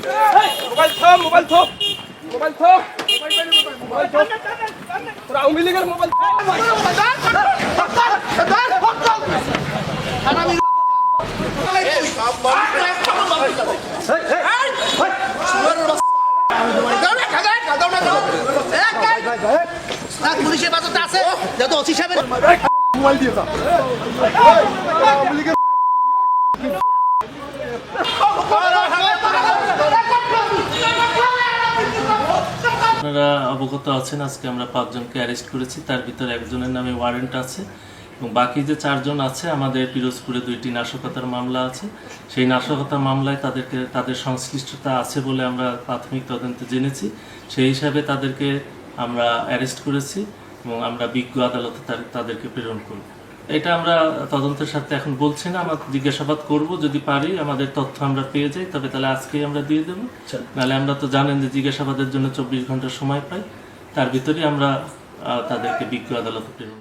Mobile থো mobile থো mobile থো তোরা আওয়ামী লীগের মোবাইল পুলিশের বাজারটা আছে যত অসি সাহেবের মোবাইল দিয়ে যা আওয়ামী লীগের আপনারা অবগত আছেন, আজকে আমরা পাঁচজনকে অ্যারেস্ট করেছি। তার ভিতরে একজনের নামে ওয়ারেন্ট আছে এবং বাকি যে চারজন আছে, আমাদের পিরোজপুরে দুইটি নাশকতার মামলা আছে। সেই নাশকতার মামলায় তাদেরকে, তাদের সংশ্লিষ্টতা আছে বলে আমরা প্রাথমিক তদন্তে জেনেছি। সেই হিসাবে তাদেরকে আমরা অ্যারেস্ট করেছি এবং আমরা বিজ্ঞ আদালতে তাদেরকে প্রেরণ করব। এটা আমরা তদন্তের সাথে এখন বলছি না আমরা জিজ্ঞাসাবাদ করব যদি পারি আমাদের তথ্য আমরা পেয়ে যাই তবে তাহলে আজকেই আমরা দিয়ে দেবো। নাহলে আমরা তো জানেন যে জিজ্ঞাসাবাদের জন্য চব্বিশ ঘণ্টা সময় পাই তার ভিতরে আমরা তাদেরকে বিজ্ঞ আদালত প্রেরণ